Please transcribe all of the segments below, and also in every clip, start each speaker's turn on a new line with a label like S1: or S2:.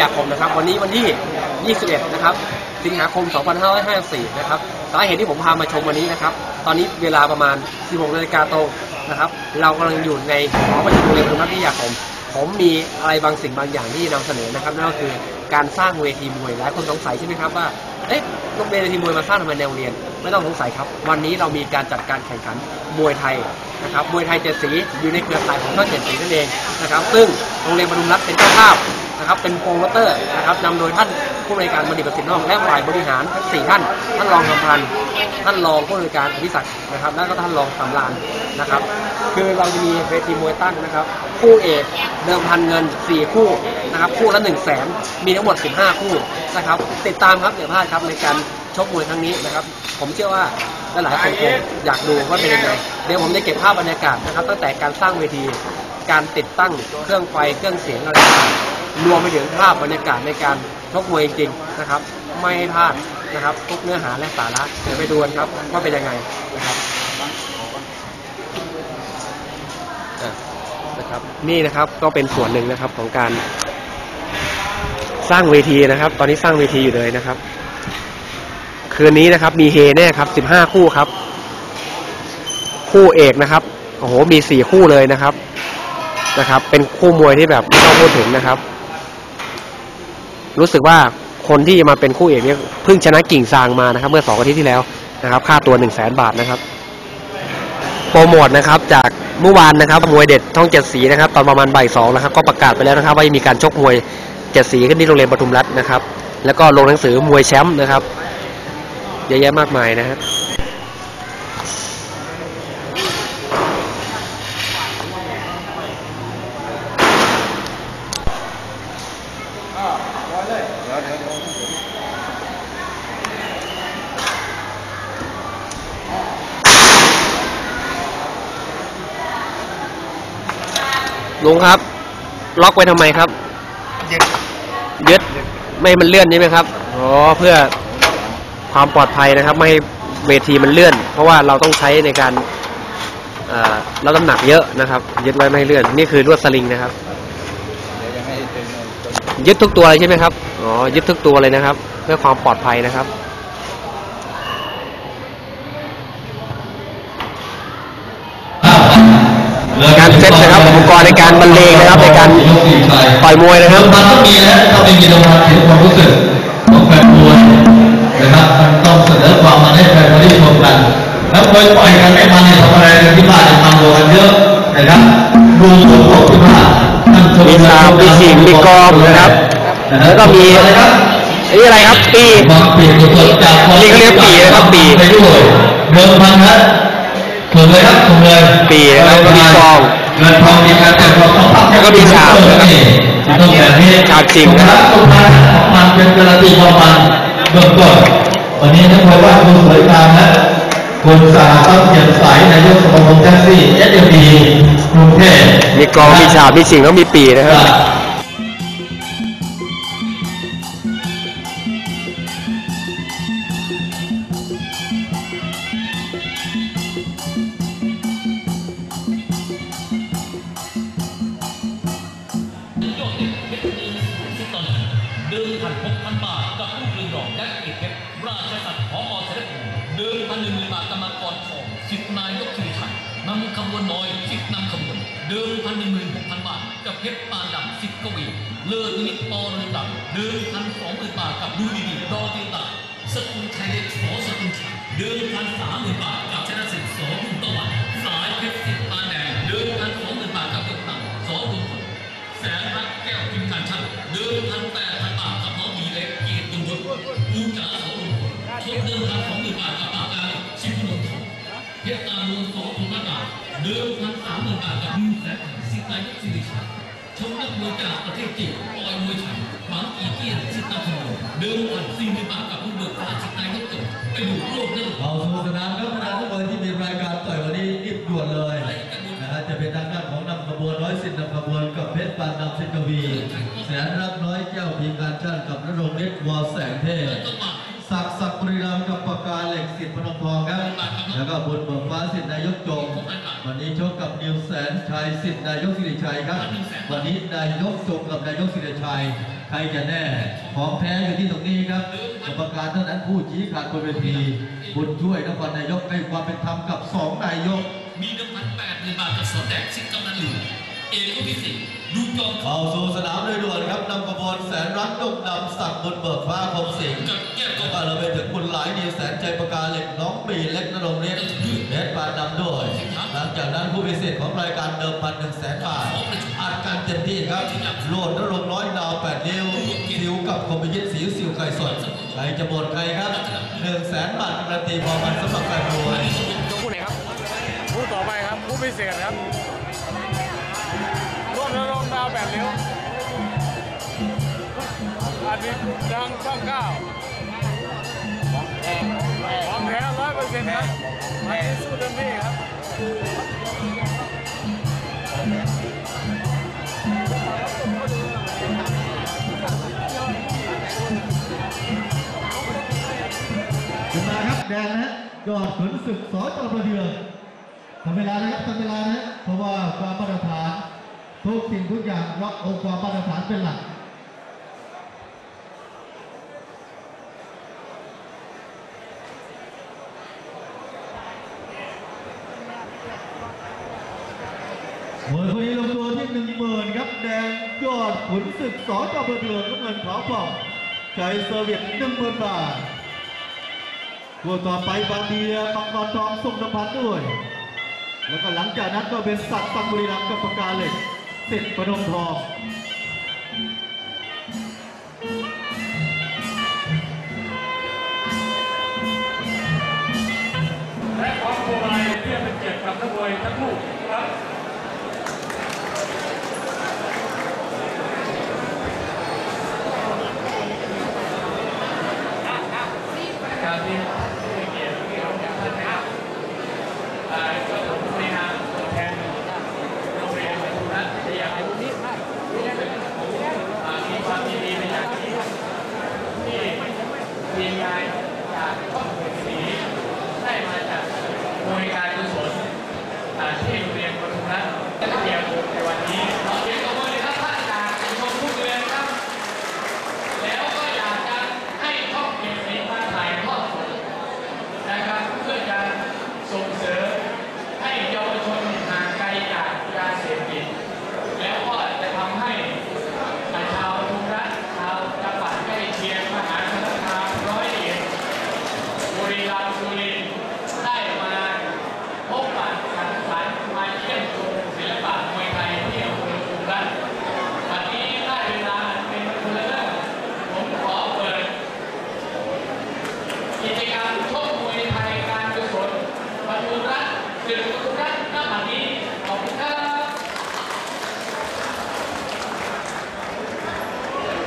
S1: ยาคมนะครับ วันนี้วันที่ 21 นะครับ สิงหาคม 2554 นะครับ สาเหตุที่ผมพามาชมวันนี้นะครับ ตอนนี้เวลาประมาณ 16นาฬิกาตรงนะครับ เรากำลังอยู่ในหอประชุมเรียนพนุพัฒน์วิทยาคม ผมมีอะไรบางสิ่งบางอย่างที่นำเสนอนะครับ นั่นก็คือการสร้างเวทีมวย หลายคนสงสัยใช่ไหมครับว่า เอ๊ะโรงเรียนเวทีมวยมาสร้างทำไมในโรงเรียน ไม่ต้องสงสัยครับ วันนี้เรามีการจัดการแข่งขันมวยไทยนะครับ มวยไทยเจ็ดสีอยู่ในเครือข่ายของช่องเจ็ดสีนั่นเองนะครับ ซึ่งโรงเรียนบรมรัตน์เป็นเจ้าภาพ นะครับเป็นโปรโมเตอร์นะครับนำโดยท่านผู้บริการบดีประสิทธิ์นอกและฝ่ายบริหารทั้งสี่ท่าน ท่านรองคำพันธ์ท่านรองผู้บริการอภิศักนะครับแล้วก็ท่านรองสำรานนะครับ คือเราจะมีเวทีมวยตั้งนะครับ คู่เอกเดิมพันเงิน 4 คู่นะครับคู่ละ1 0 0 0 0แสนมีทั้งหมด 15 คู่นะครับติดตามครับอย่าพลาดครับในการชกมวยครั้งนี้นะครับ ผมเชื่อว่าหลายๆคนคงอยากดูว่าเป็นยังไงเดี๋ยวผมจะเก็บภาพบรรยากาศนะครับ ตั้งแต่การสร้างเวทีการติดตั้งเครื่องไฟเครื่องเสียงอะไรต่างๆ รวมไปถึงภาพบรรยากาศในการชกมวยจริงๆนะครับ ไม่ให้พลาดนะครับทุกเนื้อหาและสาระเดี๋ยวไปดูกันครับว่าเป็นยังไงนะครับอะนะครับ นี่นะครับก็เป็นส่วนหนึ่งนะครับของการ สร้างเวทีนะครับ ตอนนี้สร้างเวทีอยู่เลยนะครับ คืนนี้นะครับ มีเฮแน่ครับสิบห้าคู่ครับ คู่เอกนะครับโอ้โหมีสี่คู่เลยนะครับนะครับ เป็นคู่มวยที่แบบไม่ต้องพูดถึงนะครับ รู้สึกว่าคนที่จะมาเป็นคู่เอกเนี่ยเพิ่งชนะกิ่งซางมานะครับ เมื่อสองอาทิตย์ที่แล้วนะครับ ค่าตัวหนึ่งแสนบาทนะครับ โปรโมทนะครับจากเมื่อวานนะครับมวยเด็ดท่องเจ็ดสีนะครับตอนประมาณบ่ายสองนะครับ ก็ประกาศไปแล้วนะครับ ว่าจะมีการชกมวยเจ็ดสีขึ้นที่โรงเรียนปทุมรัฐนะครับ แล้วก็ลงหนังสือมวยแชมป์นะครับเยอะแยะมากมายนะฮะ ลุงครับ ล็อกไว้ทำไมครับ
S2: ยึด
S1: ยึดไม่ให้มันเลื่อนใช่ไหมครับอ๋อเพื่อความปลอดภัยนะครับ ไม่ให้เวทีมันเลื่อน เพราะว่าเราต้องใช้ในการเอ่อรับน้ำหนักเยอะนะครับ ยึดไว้ไม่ให้เลื่อน นี่คือลวดสลิงนะครับ
S2: เดี๋ยวจะให้เป็นคน
S1: ยึดทุกตัวเลยใช่ไหมครับ อ๋อ ยึดทุกตัวเลยนะครับ เพื่อความปลอดภัยนะครับ การเซตนะครับอุปกรณ์ในการบรรเลงนะครับในการต่อยมวยนะครับ
S3: มันต้องมีนะถ้าไม่มีรางวัลเสียความรู้สึกของแฟนมวยนะครับมันต้องเสนอความมันให้แฟนมวยได้ชมกัน แล้วมวยต่อยกันไม่มันเนี่ยทำอะไรกันที่บ้านเนี่ยมันโดนกันเยอะนะครับดูผลของที่บ้านท่านชม
S1: มีสาวมีขิงมีกรอบนะครับแล้วก็มีอันนี่อะไรครับปี
S3: บางปีก็เกิดจากความ
S1: นี่เขาเรียกปีนะครับปี
S3: ไปด้วยเดิมพันนะ ถูกเลยครับถูกเลย
S1: ปีนะครับมีกอง
S3: เงินทองมีการแต่งตัวต้อง
S1: แล้วก็มีฉากนะครับ
S3: ต้องแบบนี้
S1: ฉากจริงนะครับ
S3: ต้องการของมันเป็นการันตีความมันเบื้องต้นวันนี้นักมวยว่าคุณสวยงามนะคุณสาต้องเขียนใสนายกสมาคมแท็กซี่เอสเอ็มบีกรุงเทพ
S1: มีกรองมีฉาบมีสิ่งแล้วมีปีนะครับ
S4: สิทธินายกชิริชัยนำขบวนน้อยสิทธินำขบวน เดิมพันหนึ่งหมื่นหกพันบาทกับเพชรปานดำสิทธิกวี เลิศนิมิตปอเรืองดำเดิมพันสองหมื่นบาทกับดูดีดีดอติตาสกุลชัยเล็กสอสกุลชัยเดิมพันสามหมื่นบาทกับชนะสิทธิ์สอบุญตะวันสายเพชรสิทธิ์ปานแดงเดิมพันสองหมื่นบาทกับยกตังสอบุญผลแสนรักแก้วพิมพ์การช่างเดิมพันแปดพันบาทกับน้องมีเล็กเกียรติบุญบุญภูจ๋าสองหมื่นชดเดิมพันสองหมื่นบาทกับ เดิมพันสามหมื่นบาทกับมือแสนสิทธิ์นายกสิริชัยชมนักมวยจากประเทศจีนปอยมวยไทยหวังอีเกียรติสิทธิ์นาคมเดิมพันสี่หมื่นบาทกับผู้เบิกฟ้าสิทธิ์นายกตู่ไปดูโลกนั่น
S3: เราสู่สนามครับคณะทุกคนที่มีรายการต่อยวันนี้รีบด่วนเลยนะฮะจะเป็นทางด้านของนำขบวนร้อยสิบนำขบวนกับเพชรปานดำสิทธิ์กวีแสนรักน้อยแก้วพิมพ์การช่างกับนรงฤทธิ์วอแสงเทพ ศักดิ์ศักดิ์บุรีรัมย์กับปากกาเหล็กสิทธิ์พนมทองครับ แล้วก็บุญเบิกฟ้าสิทธิ์นายกจง วันนี้ชกกับนิวแสนชัยสิทธิ์นายกสิริชัยครับ วันนี้นายกจงกับนายกสิริชัยใครจะแน่ของแท้อยู่ที่ตรงนี้ครับกรรมการเท่านั้นผู้ชี้ขาดบนเวทีบุญช่วยนครนายกให้ความเป็นธรรมกับสองนายก
S4: มีเดิมพันแปดหมื่นบาทกับสวนแดกสิทธิ์กำนันหลือ เอกพิสิทธิ์ดูจอม
S3: เข้าสู่สนามโดยด่วนครับนำขบวนแสนรักดกดำสักดิ์บุญเบิกฟ้าคมสิงห์
S4: กับแก้วก
S3: แล้ว
S4: บ
S3: ก็เราไปถึงบุญหลายนิวแสนใจประกาเหล็กน้องปีเล็กนรงฤทธิ์เนตปานดำด้วยหลังจากนั้นผู้พิเศษของรายการเดิมพันหนึ่งแสนบาทอัดกันเต็มที่ครับโลดนรงค์น้อยดาวแปดนิ้วสิวกับคมพิยิตสิวสิวไก่สดใครจะหมดใครครับหนึ่งแสนบาทการันตีพอมันสำหรับแฟนมวย
S1: ยกคู่ไหนครับ
S2: ผู้ต่อไปครับผู้พิเศษครับร่ว มนรงค์ดาวแบบนิ้วอารดังช่องเก้าของแท้ร้อยเปอร์เซ็นต์ครับอันนี้สู้เต็มที่ครับ
S3: ขึ้นมาครับแดงนะยอดขุนศึกสอจอประเดืองทำเวลานะครับทำเวลานะเพราะว่าความมาตรฐาน ทุกสิ่งทุกอย่างรักองค์ความมาตรฐานเป็นหลักมวยคนนี้ลงตัวที่หนึ่งหมื่นครับแดงยอดขุนศึกสอจอประเดืองน้ำเงินขาวผ่องใจเซอร์เวียตหนึ่งหมื่นบาทตัวต่อไปบาเบียมังกรทองทรงน้ำพันด้วย แล้วก็หลังจากนั้นก็เป็นสัตว์สังบุรีรัมย์กับปากกาเหล็ก สิทธิ์ประดมทอง
S2: และของโบราณที่เป็นเกียรติกับนักมวยทั้งคู่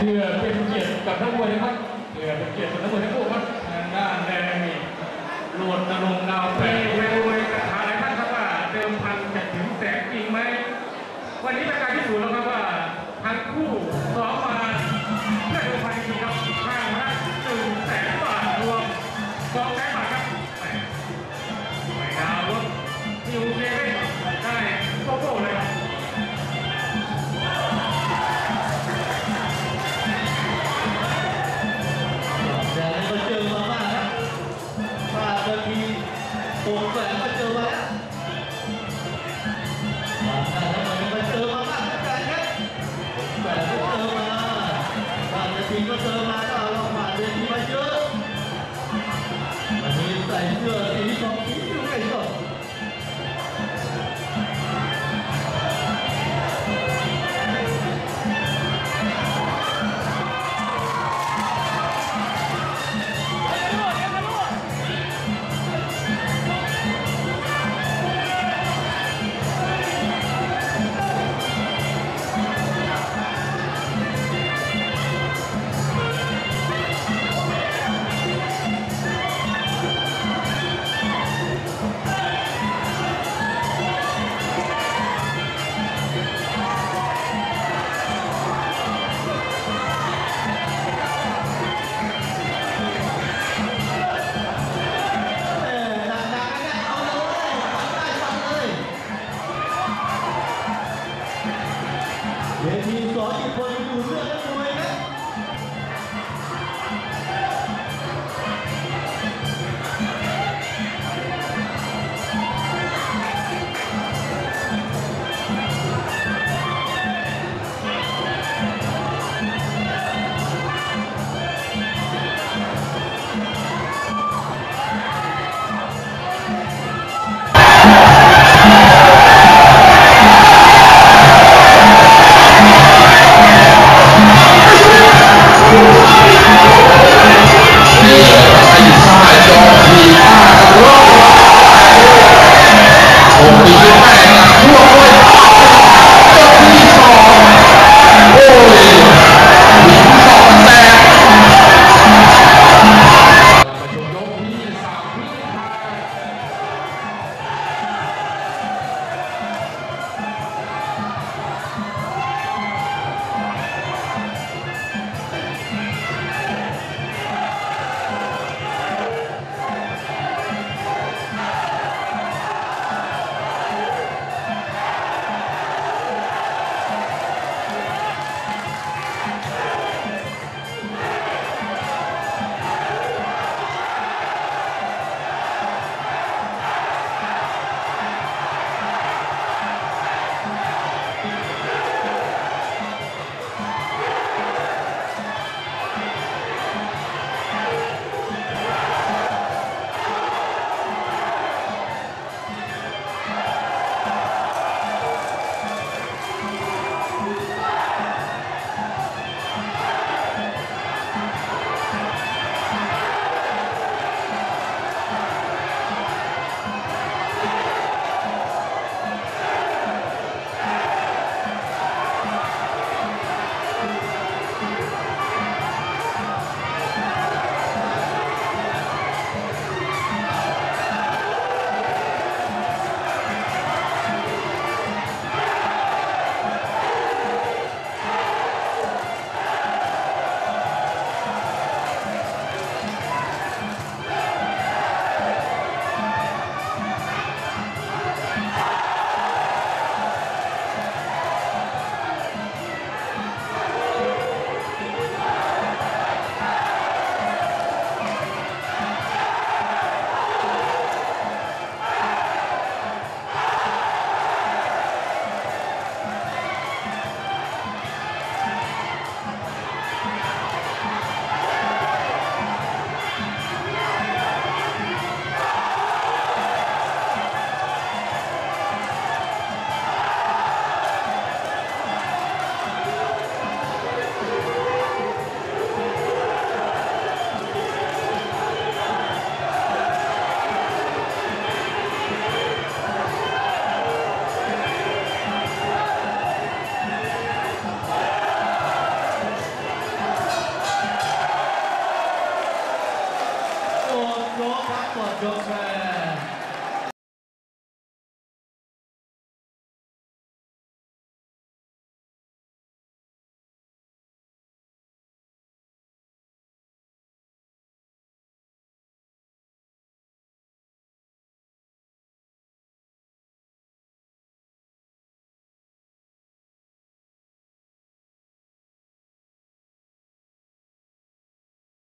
S2: เพื่อเป็นเกียรติกับนักมวยนะครับเพื่อเป็นเกียรติกับนักมวยทั้งคู่ครับทางด้านแดงนี่โหลดนรงดาวไปเวลเวกระทาหลายท่านครับว่าเดิมพันจะถึงแสงจริงไหมวันนี้เป็นการที่สูจแล้วครับว่าทั้งคู่สองมา
S5: เพื่อเดิมพันจริงครับ
S3: Thank you